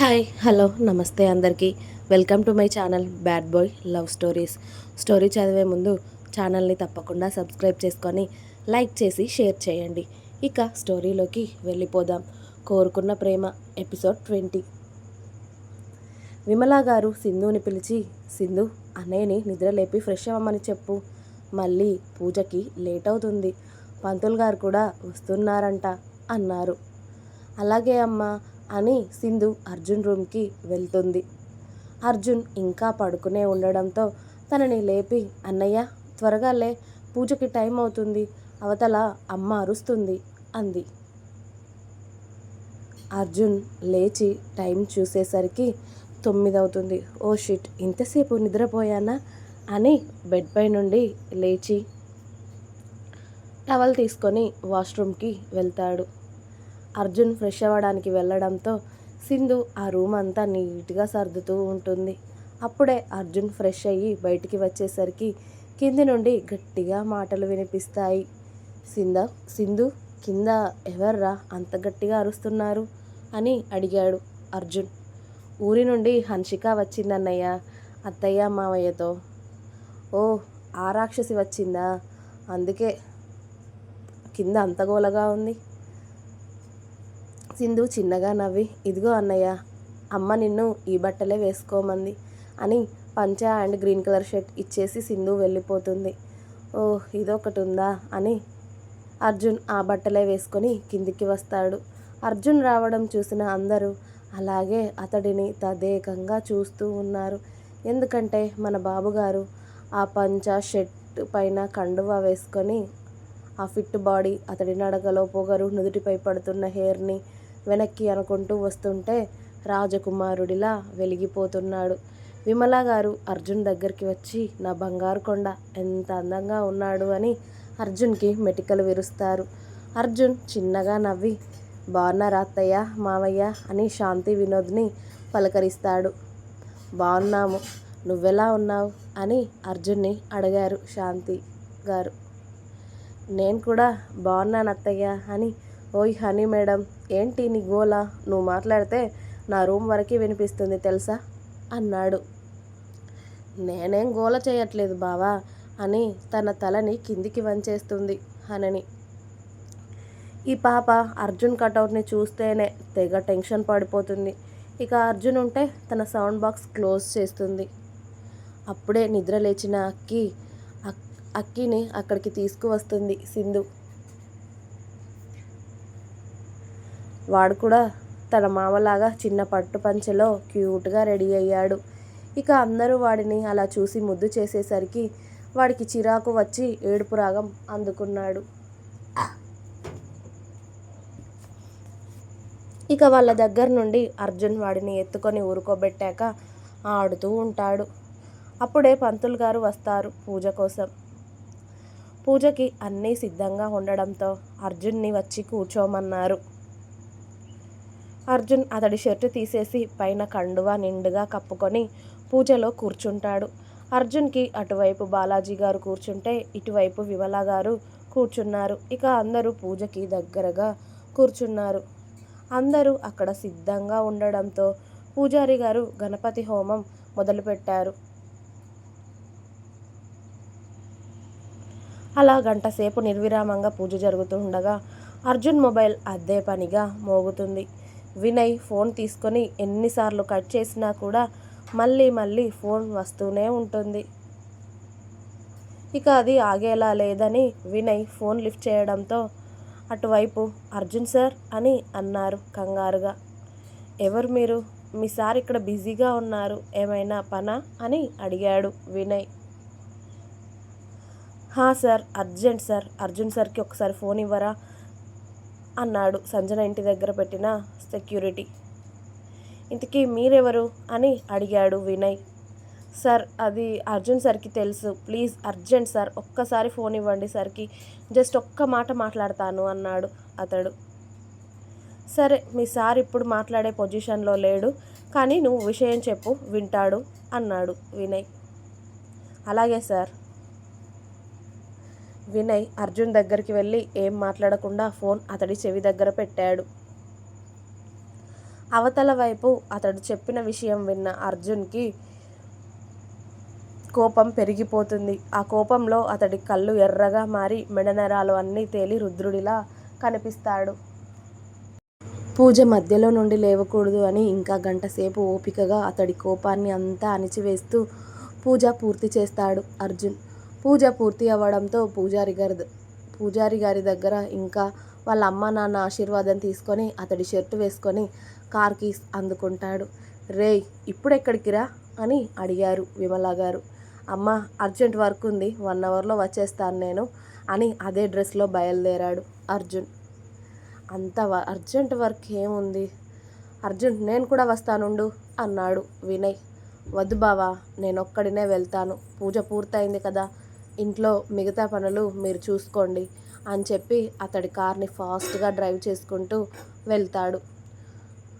Hi hello నమస్తే అందరికీ. Welcome to my channel bad boy love stories. Story చదివే ముందు ఛానల్ని తప్పకుండా సబ్స్క్రైబ్ చేసుకొని లైక్ చేసి షేర్ చేయండి. ఇక స్టోరీలోకి వెళ్ళిపోదాం. కోరుకున్న ప్రేమ ఎపిసోడ్ ట్వంటీ. విమలా గారు సింధుని పిలిచి సింధు అన్నయ్యని నిద్రలేపి ఫ్రెష్ అవ్వమని చెప్పు. మళ్ళీ పూజకి లేట్ అవుతుంది. పంతులు గారు కూడా వస్తున్నారంట అన్నారు. అలాగే అమ్మా అని సింధు అర్జున్ రూమ్కి వెళ్తుంది. అర్జున్ ఇంకా పడుకునే ఉండడంతో తనని లేపి అన్నయ్య త్వరగా లే పూజకి టైం అవుతుంది అవతల అమ్మ అరుస్తుంది అంది. అర్జున్ లేచి టైం చూసేసరికి తొమ్మిది అవుతుంది ఓ షిట్ ఇంతసేపు నిద్రపోయానా? అని బెడ్ పై నుండి లేచి టవల్ తీసుకొని వాష్రూమ్కి వెళ్తాడు. అర్జున్ ఫ్రెష్ అవ్వడానికి వెళ్ళడంతో సింధు ఆ రూమ్ అంతా నీట్గా సర్దుతూ ఉంటుంది. అప్పుడే అర్జున్ ఫ్రెష్ అయ్యి బయటికి వచ్చేసరికి కింది నుండి గట్టిగా మాటలు వినిపిస్తాయి. సింధ సింధు కింద ఎవర్రా అంత గట్టిగా అరుస్తున్నారు? అని అడిగాడు అర్జున్. ఊరి నుండి హన్షిక వచ్చిందన్నయ్య అత్తయ్య మావయ్యతో. ఓ ఆ రాక్షసి వచ్చిందా? అందుకే కింద అంత గోలగా ఉంది. సింధు చిన్నగా నవ్వి ఇదిగో అన్నయ్య అమ్మ నిన్ను ఈ బట్టలే వేసుకోమంది అని పంచా అండ్ గ్రీన్ కలర్ షర్ట్ ఇచ్చేసి సింధు వెళ్ళిపోతుంది. ఓ ఇదొకటి ఉందా అని అర్జున్ ఆ బట్టలే వేసుకొని కిందికి వస్తాడు. అర్జున్ రావడం చూసిన అందరూ అలాగే అతడిని తదేకంగా చూస్తూ ఉన్నారు. ఎందుకంటే మన బాబుగారు ఆ పంచా షర్ట్ పైన కండువా వేసుకొని ఆ ఫిట్ బాడీ అతడి నడకలో పొగరు నుదుటిపై పడుతున్న హెయిర్ని వెనక్కి అనుకుంటూ వస్తుంటే రాజకుమారుడిలా వెలిగిపోతున్నాడు. విమల గారు అర్జున్ దగ్గరికి వచ్చి నా బంగారు కొండ ఎంత అందంగా ఉన్నాడు అని అర్జున్కి మెటికలు విరుస్తారు. అర్జున్ చిన్నగా నవ్వి బాగున్నారా అత్తయ్య మావయ్య? అని శాంతి వినోద్ని పలకరిస్తాడు. బాగున్నాము. నువ్వెలా ఉన్నావు? అని అర్జున్ని అడిగారు శాంతి గారు. నేను కూడా బాగున్నాను అత్తయ్య అని ఓయ్ హనీ మేడం ఏంటి నీ గోలా? నువ్వు మాట్లాడితే నా రూమ్ వరకు వినిపిస్తుంది తెలుసా? అన్నాడు. నేనేం గోల చేయట్లేదు బావా అని తన తలని కిందికి వంచేస్తుంది హనని. ఈ పాప అర్జున్ కటౌట్ని చూస్తేనే తెగ టెన్షన్ పడిపోతుంది. ఇక అర్జున్ ఉంటే తన సౌండ్ బాక్స్ క్లోజ్ చేస్తుంది. అప్పుడే నిద్ర లేచిన అక్కి అక్కిని అక్కడికి తీసుకువస్తుంది సింధు. వాడు కూడా తన మామలాగా చిన్న పట్టు పంచెలో క్యూట్గా రెడీ అయ్యాడు. ఇక అందరూ వాడిని అలా చూసి ముద్దు చేసేసరికి వాడికి చిరాకు వచ్చి ఏడుపు రాగం అందుకున్నాడు. ఇక వాళ్ళ దగ్గర నుండి అర్జున్ వాడిని ఎత్తుకొని ఊరుకోబెట్టాక ఆడుతూ ఉంటాడు. అప్పుడే పంతులు గారు వస్తారు పూజ కోసం. పూజకి అన్నీ సిద్ధంగా ఉండడంతో అర్జున్ని వచ్చి కూర్చోమన్నారు. అర్జున్ అతడి షర్టు తీసేసి పైన కండువా నిండుగా కప్పుకొని పూజలో కూర్చుంటాడు. అర్జున్కి అటువైపు బాలాజీ గారు కూర్చుంటే ఇటువైపు విమల గారు కూర్చున్నారు. ఇక అందరూ పూజకి దగ్గరగా కూర్చున్నారు. అందరూ అక్కడ సిద్ధంగా ఉండడంతో పూజారి గారు గణపతి హోమం మొదలుపెట్టారు. అలా గంటసేపు నిర్విరామంగా పూజ జరుగుతుండగా అర్జున్ మొబైల్ అద్దే పనిగా మోగుతుంది. వినయ్ ఫోన్ తీసుకొని ఎన్నిసార్లు కట్ చేసినా కూడా మళ్ళీ మళ్ళీ ఫోన్ వస్తూనే ఉంటుంది. ఇక అది ఆగేలా లేదని వినయ్ ఫోన్ లిఫ్ట్ చేయడంతో అటువైపు అర్జున్ సార్ అని అన్నారు కంగారుగా. ఎవరు మీరు? మీ సార్ ఇక్కడ బిజీగా ఉన్నారు. ఏమైనా పనా? అని అడిగాడు వినయ్. హా సార్ అర్జెంట్ సార్. అర్జున్ సార్కి ఒకసారి ఫోన్ ఇవ్వరా? అన్నాడు సంజన ఇంటి దగ్గర పెట్టిన సెక్యూరిటీ. ఇంతకీ మీరెవరు? అని అడిగాడు వినయ్. సార్ అది అర్జున్ సార్కి తెలుసు. ప్లీజ్ అర్జెంట్ సార్ ఒక్కసారి ఫోన్ ఇవ్వండి సార్కి. జస్ట్ ఒక్క మాట మాట్లాడతాను అన్నాడు అతడు. సరే మీ సార్ ఇప్పుడు మాట్లాడే పొజిషన్లో లేడు కానీ నువ్వు విషయం చెప్పు వింటాడు అన్నాడు వినయ్. అలాగే సార్ వినయ్ అర్జున్ దగ్గరికి వెళ్ళి ఏం మాట్లాడకుండా ఫోన్ అతడి చెవి దగ్గర పెట్టాడు. అవతల వైపు అతడు చెప్పిన విషయం విన్న అర్జున్కి కోపం పెరిగిపోతుంది. ఆ కోపంలో అతడి కళ్ళు ఎర్రగా మారి మెడనరాలు అన్నీ తేలి రుద్రుడిలా కనిపిస్తాడు. పూజ మధ్యలో నుండి లేవకూడదు అని ఇంకా గంటసేపు ఓపికగా అతడి కోపాన్ని అంతా అణిచివేస్తూ పూజ పూర్తి చేస్తాడు అర్జున్. పూజ పూర్తి అవ్వడంతో పూజారి గారి పూజారి గారి దగ్గర ఇంకా వాళ్ళ అమ్మ నాన్న ఆశీర్వాదం తీసుకొని అతడి షర్టు వేసుకొని కార్కి అందుకుంటాడు. రేయ్ ఇప్పుడెక్కడికి రా? అని అడిగారు విమల గారు. అమ్మ అర్జెంట్ వర్క్ ఉంది వన్ అవర్లో వచ్చేస్తాను నేను అని అదే డ్రెస్లో బయలుదేరాడు అర్జున్. అంత అర్జెంట్ వర్క్ ఏముంది? అర్జున్ నేను కూడా వస్తానుండు అన్నాడు వినయ్. వద్దు బావా నేను ఒక్కడినే వెళ్తాను. పూజ పూర్తయింది కదా ఇంట్లో మిగతా పనులు మీరు చూసుకోండి అని చెప్పి అతడి కార్ని ఫాస్ట్గా డ్రైవ్ చేసుకుంటూ వెళ్తాడు.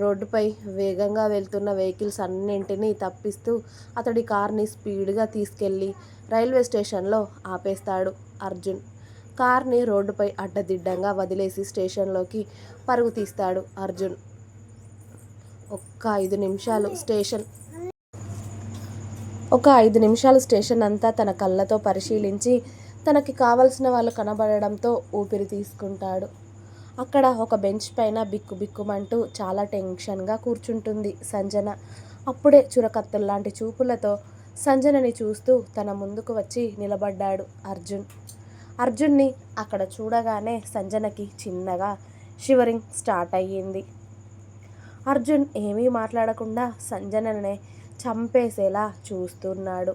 రోడ్డుపై వేగంగా వెళ్తున్న వెహికల్స్ అన్నింటినీ తప్పిస్తూ అతడి కార్ని స్పీడ్గా తీసుకెళ్ళి రైల్వే స్టేషన్లో ఆపేస్తాడు అర్జున్. కార్ని రోడ్డుపై అడ్డదిడ్డంగా వదిలేసి స్టేషన్లోకి పరుగు తీస్తాడు అర్జున్. ఒక్క ఐదు నిమిషాలు స్టేషన్ ఒక ఐదు నిమిషాలు స్టేషన్ అంతా తన కళ్ళతో పరిశీలించి తనకి కావలసిన వాళ్ళు కనబడడంతో ఊపిరి తీసుకుంటాడు. అక్కడ ఒక బెంచ్ పైన బిక్కు బిక్కుమంటూ చాలా టెన్షన్గా కూర్చుంటుంది సంజన. అప్పుడే చురకత్తుల్లాంటి చూపులతో సంజనని చూస్తూ తన ముందుకు వచ్చి నిలబడ్డాడు అర్జున్. అర్జున్ని అక్కడ చూడగానే సంజనకి చిన్నగా షివరింగ్ స్టార్ట్ అయ్యింది. అర్జున్ ఏమీ మాట్లాడకుండా సంజననే చంపేసేలా చూస్తున్నాడు.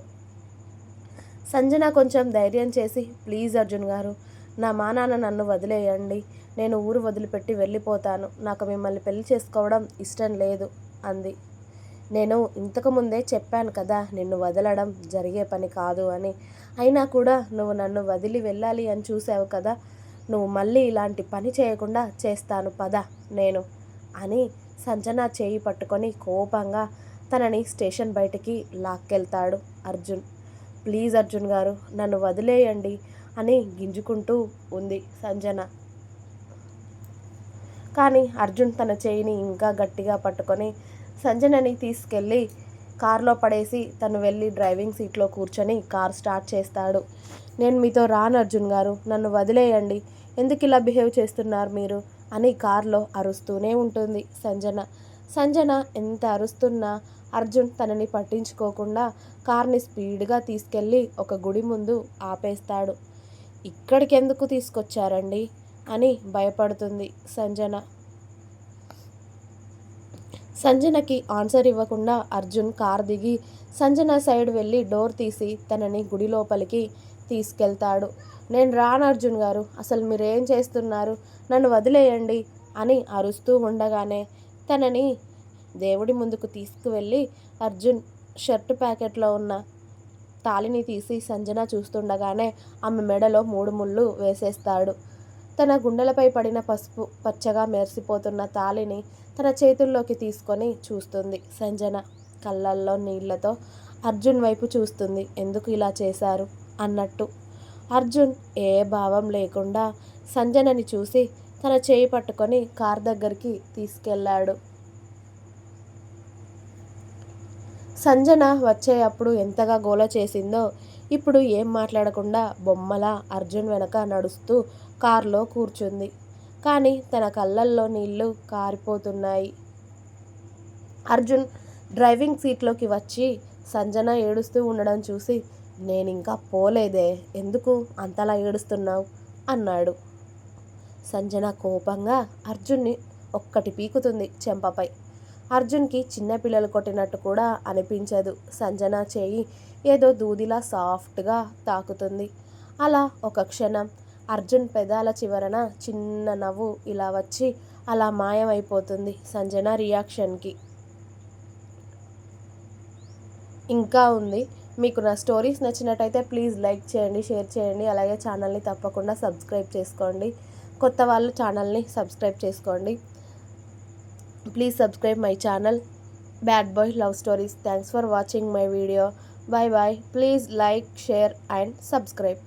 సంజన కొంచెం ధైర్యం చేసి ప్లీజ్ అర్జున్ గారు నా మా నాన్న నన్ను వదిలేయండి. నేను ఊరు వదిలిపెట్టి వెళ్ళిపోతాను. నాకు మిమ్మల్ని పెళ్ళి చేసుకోవడం ఇష్టం లేదు అంది. నేను ఇంతకు ముందే చెప్పాను కదా నిన్ను వదలడం జరిగే పని కాదు అని. అయినా కూడా నువ్వు నన్ను వదిలి వెళ్ళాలి అని చూసావు కదా నువ్వు మళ్ళీ ఇలాంటి పని చేయకుండా చేస్తాను పద నేను అని సంజన చేయి పట్టుకొని కోపంగా తనని స్టేషన్ బయటికి లాక్కెళ్తాడు అర్జున్. ప్లీజ్ అర్జున్ గారు నన్ను వదిలేయండి అని గింజుకుంటూ ఉంది సంజన. కానీ అర్జున్ తన చేయిని ఇంకా గట్టిగా పట్టుకొని సంజనని తీసుకెళ్ళి కారులో పడేసి తను వెళ్ళి డ్రైవింగ్ సీట్లో కూర్చొని కార్ స్టార్ట్ చేస్తాడు. నేను మీతో రాను అర్జున్ గారు నన్ను వదిలేయండి. ఎందుకు ఇలా బిహేవ్ చేస్తున్నారు మీరు? అని కారులో అరుస్తూనే ఉంటుంది సంజన. సంజన ఎంత అరుస్తున్నా అర్జున్ తనని పట్టించుకోకుండా కార్ని స్పీడ్గా తీసుకెళ్ళి ఒక గుడి ముందు ఆపేస్తాడు. ఇక్కడికెందుకు తీసుకొచ్చారండి? అని భయపడుతుంది సంజన. సంజనకి ఆన్సర్ ఇవ్వకుండా అర్జున్ కార్ దిగి సంజన సైడ్ వెళ్ళి డోర్ తీసి తనని గుడి లోపలికి తీసుకెళ్తాడు. నేను రాను అర్జున్ గారు అసలు మీరేం చేస్తున్నారు? నన్ను వదిలేయండి అని అరుస్తూ ఉండగానే తనని దేవుడి ముందుకు తీసుకువెళ్ళి అర్జున్ షర్ట్ ప్యాకెట్లో ఉన్న తాళిని తీసి సంజన చూస్తుండగానే ఆమె మెడలో మూడు ముళ్ళు వేసేస్తాడు. తన గుండెలపై పడిన పసుపు పచ్చగా మెరిసిపోతున్న తాళిని తన చేతుల్లోకి తీసుకొని చూస్తుంది సంజన. కళ్ళల్లో నీళ్ళతో అర్జున్ వైపు చూస్తుంది. ఎందుకు ఇలా చేశారు? అన్నట్టు. అర్జున్ ఏ భావం లేకుండా సంజనని చూసి తన చేయి పట్టుకొని కార్ దగ్గరికి తీసుకెళ్ళాడు సంజన వచ్చే అప్పుడు ఎంతగా గోల చేసిందో ఇప్పుడు ఏం మాట్లాడకుండా బొమ్మలా అర్జున్ వెనక నడుస్తూ కారులో కూర్చుంది. కానీ తన కళ్ళల్లో నీళ్ళు కారిపోతున్నాయి. అర్జున్ డ్రైవింగ్ సీట్లోకి వచ్చి సంజన ఏడుస్తూ ఉండడం చూసి నేను ఇంకా పోలేదే ఎందుకు అంతలా ఏడుస్తున్నావు? అన్నాడు. సంజన కోపంగా అర్జున్ని ఒక్కటి పీకుతుంది చెంపపై. అర్జున్కి చిన్నపిల్లలు కొట్టినట్టు కూడా అనిపించదు. సంజన చేయి ఏదో దూదిలా సాఫ్ట్గా తాకుతుంది. అలా ఒక క్షణం అర్జున్ పెదాల చివరన చిన్న నవ్వు ఇలా వచ్చి అలా మాయమైపోతుంది సంజన రియాక్షన్కి. ఇంకా ఉంది. మీకు నా స్టోరీస్ నచ్చినట్టయితే ప్లీజ్ లైక్ చేయండి షేర్ చేయండి. అలాగే ఛానల్ని తప్పకుండా సబ్స్క్రైబ్ చేసుకోండి. కొత్త వాళ్ళు ఛానల్ని సబ్స్క్రైబ్ చేసుకోండి. Please subscribe my channel Bad Boy Love Stories. Thanks for watching my video. Bye bye. Please like, share and subscribe.